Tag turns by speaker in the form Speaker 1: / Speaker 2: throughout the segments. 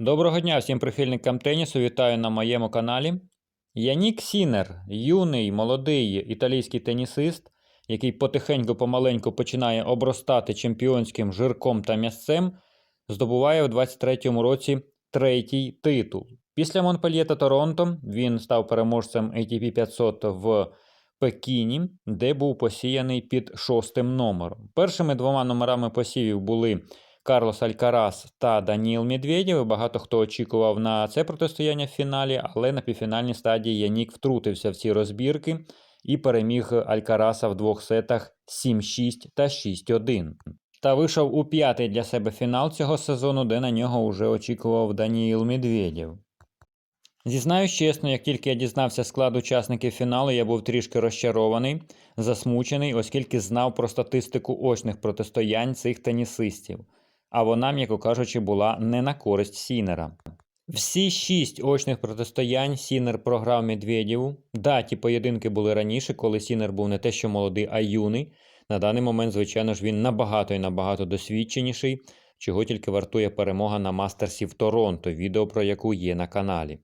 Speaker 1: Доброго дня всім прихильникам тенісу. Вітаю на моєму каналі. Янік Сінер, юний молодий італійський тенісист, який потихеньку помаленьку починає обростати чемпіонським жирком та м'ясцем, здобуває у 23-му році третій титул. Після Монпельє та Торонто він став переможцем ATP 500 в Пекіні, де був посіяний під шостим номером. Першими двома номерами посівів були Карлос Алькарас та Даніл Медведєв. І Багато хто очікував на це протистояння в фіналі, але на півфінальній стадії Янік втрутився в ці розбірки і переміг Алькараса в двох сетах 7-6 та 6-1. Та вийшов у п'ятий для себе фінал цього сезону, де на нього вже очікував Даніїл Медведєв. Зізнаюсь чесно, як тільки я дізнався склад учасників фіналу, я був трішки розчарований, засмучений, оскільки знав про статистику очних протистоянь цих тенісистів, а вона, м'яко кажучи, була не на користь Сінера. Всі шість очних протистоянь Сінер програв Медведєву. Да, ті поєдинки були раніше, коли Сінер був не те, що молодий, а юний. На даний момент, звичайно ж, він набагато і набагато досвідченіший, чого тільки вартує перемога на мастерсі в Торонто, відео про яку є на каналі.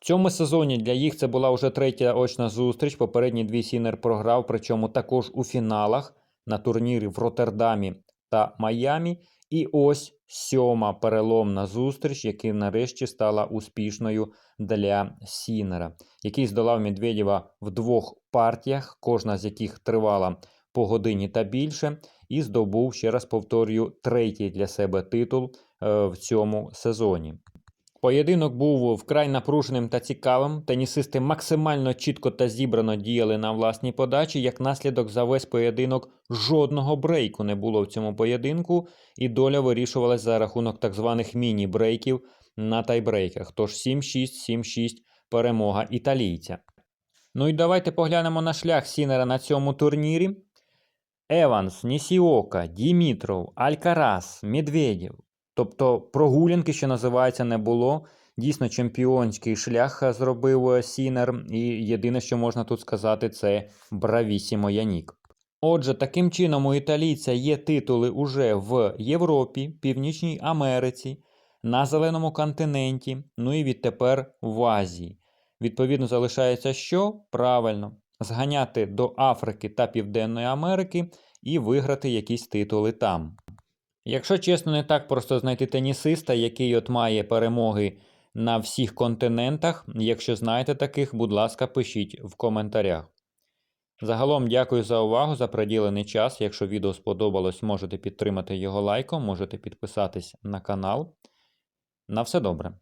Speaker 1: В цьому сезоні для їх це була вже третя очна зустріч. Попередні дві Сінер програв, причому також у фіналах на турнірі в Роттердамі та Майамі. І ось сьома переломна зустріч, яка нарешті стала успішною для Сінера, який здолав Медведєва в двох партіях, кожна з яких тривала по годині та більше, і здобув, ще раз повторюю, третій для себе титул е, в цьому сезоні. Поєдинок був вкрай напруженим та цікавим. Тенісисти максимально чітко та зібрано діяли на власній подачі. Як наслідок за весь поєдинок жодного брейку не було в цьому поєдинку, і доля вирішувалась за рахунок так званих міні-брейків на тайбрейках. Тож 7-6, 7-6 перемога італійця. Ну і давайте поглянемо на шлях Сінера на цьому турнірі. Еванс, Нісіока, Дімітров, Алькарас, Медведєв. Тобто прогулянки, що називається, не було. Дійсно, чемпіонський шлях зробив е, Сінер, і єдине, що можна тут сказати, це бравісімо Янік. Отже, таким чином у італійця є титули уже в Європі, Північній Америці, на Зеленому континенті, ну і відтепер в Азії. Відповідно, залишається що? Правильно, зганяти до Африки та Південної Америки і виграти якісь титули там. Якщо чесно, не так просто знайти тенісиста, який от має перемоги на всіх континентах. Якщо знаєте таких, будь ласка, пишіть в коментарях. Загалом дякую за увагу, за приділений час. Якщо відео сподобалось, можете підтримати його лайком, можете підписатись на канал. На все добре.